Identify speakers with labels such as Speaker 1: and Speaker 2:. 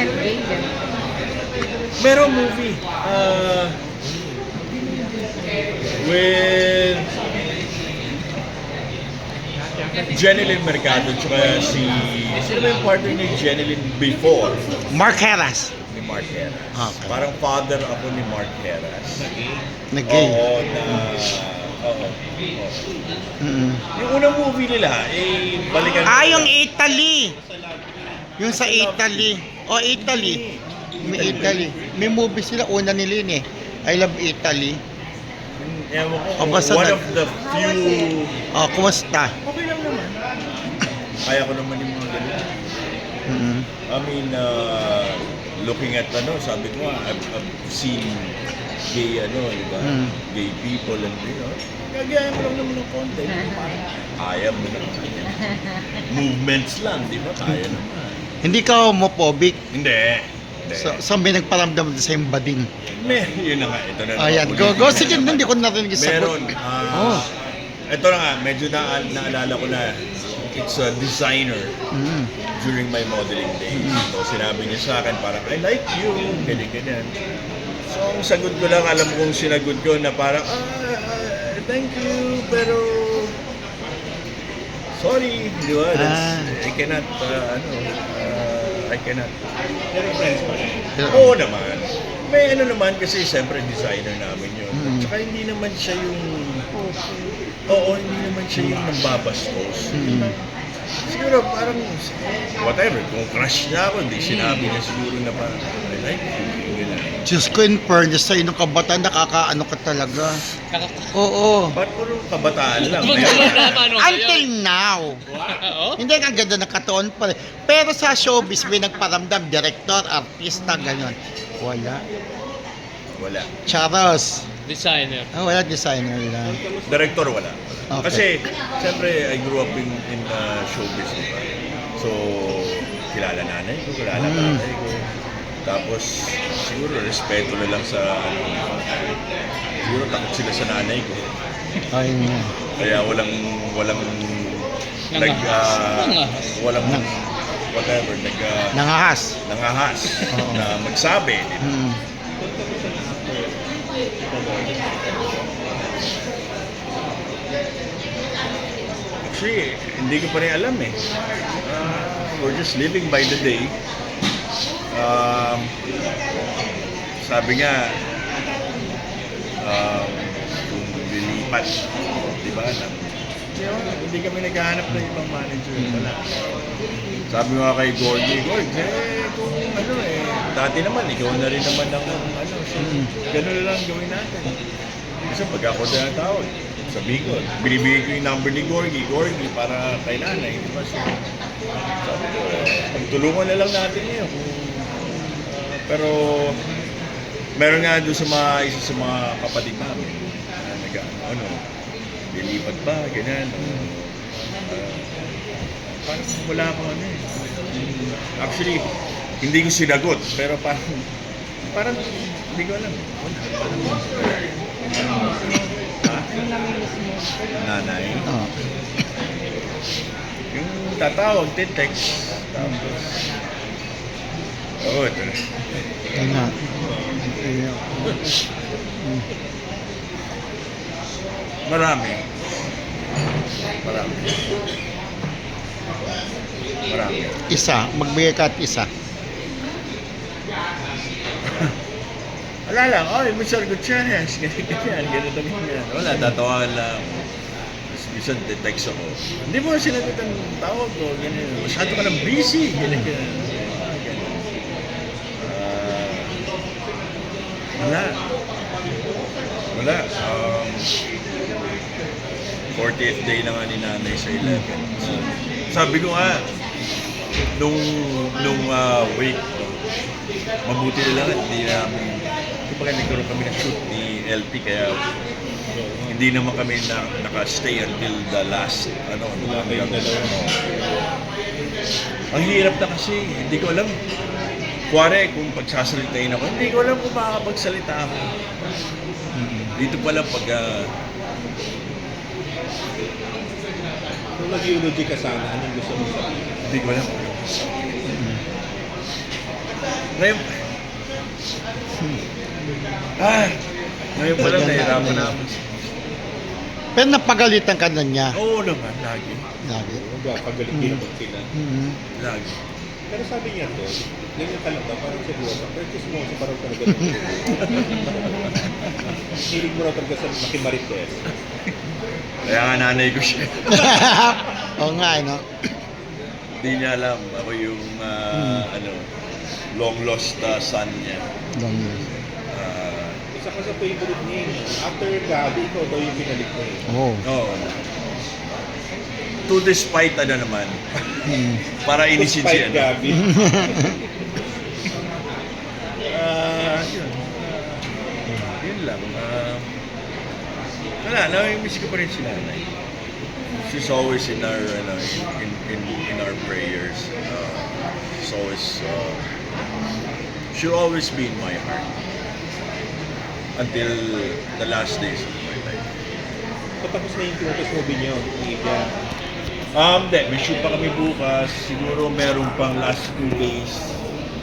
Speaker 1: Seth Gayden.
Speaker 2: Merong movie. Uh, with Jeneline Mercado tsaka si... Sino ba yung partner ni Jeneline before
Speaker 3: Mark Heras.
Speaker 2: ni Mark Heras?
Speaker 3: Okay.
Speaker 2: Parang father ako ni Mark Heras.
Speaker 3: Nag-gay.
Speaker 2: Oo, na... Oo. oo.
Speaker 3: Mm.
Speaker 2: Yung unang movie nila, eh, balikan
Speaker 3: Ah, yung Italy. Yung sa Italy. O, Italy. May Italy. May movie sila, una nila yun eh. I love Italy.
Speaker 2: Ewan ko,
Speaker 3: O, basta
Speaker 2: one
Speaker 3: na-
Speaker 2: of the few...
Speaker 3: Oh, kumusta?
Speaker 2: Okay lang naman. Kaya ko naman yung mga ganun.
Speaker 3: Mm.
Speaker 2: I mean, uh, looking at ano, sabi ko nga, I've, I've seen gay ano, di ba?
Speaker 3: Mm.
Speaker 2: Gay people and you know, gagayahin mo lang naman ng konti. Kaya mo naman. Movements lang, di ba? Kaya naman.
Speaker 3: Hindi ka homophobic.
Speaker 2: Hindi. Hindi.
Speaker 3: So, saan may nagparamdam sa yung bading?
Speaker 2: May, yun na nga, ito na.
Speaker 3: Ayan, go, go. Sige, hindi ko narinig yung sagot.
Speaker 2: Meron.
Speaker 3: Oh.
Speaker 2: ah, Ito na nga, medyo na, naalala ko na it's a designer
Speaker 3: Mm.
Speaker 2: during my modeling days. So, sinabi niya sa akin parang, I like you, ganyan, ganyan. So, ang sagot ko lang, alam kong sinagot ko na parang, ah, ah, thank you, pero sorry, di ba? That's,
Speaker 3: Ah.
Speaker 2: I cannot, uh, ano, uh, I cannot. Pero friends pa rin.
Speaker 3: Pero-
Speaker 2: Oo naman. May ano naman kasi siyempre designer namin yun.
Speaker 3: Mm.
Speaker 2: Tsaka hindi naman siya yung... Oo, hindi naman siya yung nambabastos.
Speaker 3: Mm.
Speaker 2: Siguro parang, whatever, kung crush niya ako, hindi sinabi niya siguro na parang, I like you, gano'n.
Speaker 3: Diyos ko, in fairness sa inong kabataan, nakakaano ka talaga. Oo.
Speaker 2: Ba't puro kabataan lang?
Speaker 4: Paano?
Speaker 3: Until now. Hindi ang ganda ng katoon pa rin. Pero sa showbiz, may nagparamdam, director, artista, gano'n. Wala.
Speaker 2: Wala.
Speaker 3: Charos.
Speaker 4: Designer.
Speaker 3: Ah, wala designer lang.
Speaker 2: Director, wala.
Speaker 3: Okay.
Speaker 2: Kasi, siyempre, I grew up in, in uh, showbiz, di ba? So, kilala nanay ko, kilala
Speaker 3: Mm.
Speaker 2: tatay ko. Tapos, siguro, respeto na lang sa, ano, siguro takot sila sa nanay ko.
Speaker 3: Ayun nga.
Speaker 2: Kaya walang, walang, nag,
Speaker 4: Nangahas.
Speaker 2: walang,
Speaker 3: Nang-
Speaker 2: whatever, nag, ah,
Speaker 3: Nangahas.
Speaker 2: nangahas na magsabi. di ba? Actually, hindi ko pa rin alam eh. Ah, we're just living by the day. Um, sabi nga, um, lilipat, di ba, ba, hindi kami naghahanap ng ibang manager. Wala. Sabi nga kay Gordy, Gordy, eh, kung ano eh, dati naman, ikaw na rin naman ako, ano, so, ganun na lang gawin natin. Kasi pag ako na tawag, sabi ko, binibigay ko yung number ni Gorgie, Gorgie, para kay nanay, di ba? So, sabi ko, eh, pagtulungan na lang natin yun. Ah, pero, meron nga doon sa mga, isa sa mga kapatid namin, na nag, ano, lilipat ba, ganyan. Uh, parang wala akong ano eh. Actually, hindi ko sinagot, pero parang, parang, hindi ko alam. Wala, parang. Ha? Nanay.
Speaker 3: Oh.
Speaker 2: Yung tatawag, text. Tapos, oo, ito na.
Speaker 3: Ayun nga. Ayun.
Speaker 2: Marami. Marami. Marami.
Speaker 3: Isa. Magbigay ka at isa.
Speaker 2: Wala lang, oy, Mr. Gutierrez, ganyan, ganyan, ganito, ganyan. Wala, tatawagan lang. Tapos minsan, text ako. Hindi mo na sinagot ang tawag ko, ganyan. Masyado ka lang busy, ganyan, ganyan. Ah, wala. Wala. Um, 40th day na nga ni nanay sa 11. So, sabi ko nga, nung, nung uh, week, mabuti na lang at hindi namin, kumbaga nagkaroon kami ng shoot ni LP kaya hindi naman kami na, naka-stay until the last, ano, wala kayong dalawa. Ang hirap na kasi, hindi ko alam. Kuwari, kung pagsasalitain ako, hindi ko alam kung makakapagsalita ako. Dito pa lang pag, ah,
Speaker 5: Kung mag-eulogy ka sana, anong gusto mo sabihin?
Speaker 2: hindi ko alam. Ngayon, ah, ngayon pala nahirapan
Speaker 3: na
Speaker 2: namin.
Speaker 3: Pero napagalitan ka na niya.
Speaker 2: Oo naman, lagi.
Speaker 3: Lagi.
Speaker 5: Pagalit
Speaker 3: Mm.
Speaker 5: sila.
Speaker 3: Mhm.
Speaker 2: Lagi.
Speaker 5: Pero sabi niya to, ka lang daw, parang seryoso. Pero chismoso parang talaga. Hilig mo raw talaga sa makimarites.
Speaker 2: Kaya nga nanay ko siya.
Speaker 3: Oo nga, eh, no?
Speaker 2: Hindi niya alam. Ako yung, ah, ano, long lost ah, son niya.
Speaker 3: Long years.
Speaker 2: Ah,
Speaker 5: Isa ka sa favorite niya. eh. After Gabi, ikaw daw yung pinalik mo eh.
Speaker 3: Oo.
Speaker 2: Oo. To despite ano naman, para inisin
Speaker 5: Despite
Speaker 2: siya. no?
Speaker 5: Gabi.
Speaker 2: Ah, yun. Yun lang. Ah, wala, nami-miss ko pa rin si nanay. She's always in our, ano, in, in, in, in our prayers. Uh, she's always, uh, she'll always be in my heart. Until the last days of my life.
Speaker 5: Patapos na yung Tinopes movie niyo, India.
Speaker 2: Um, de, may shoot pa kami bukas. Siguro meron pang last two days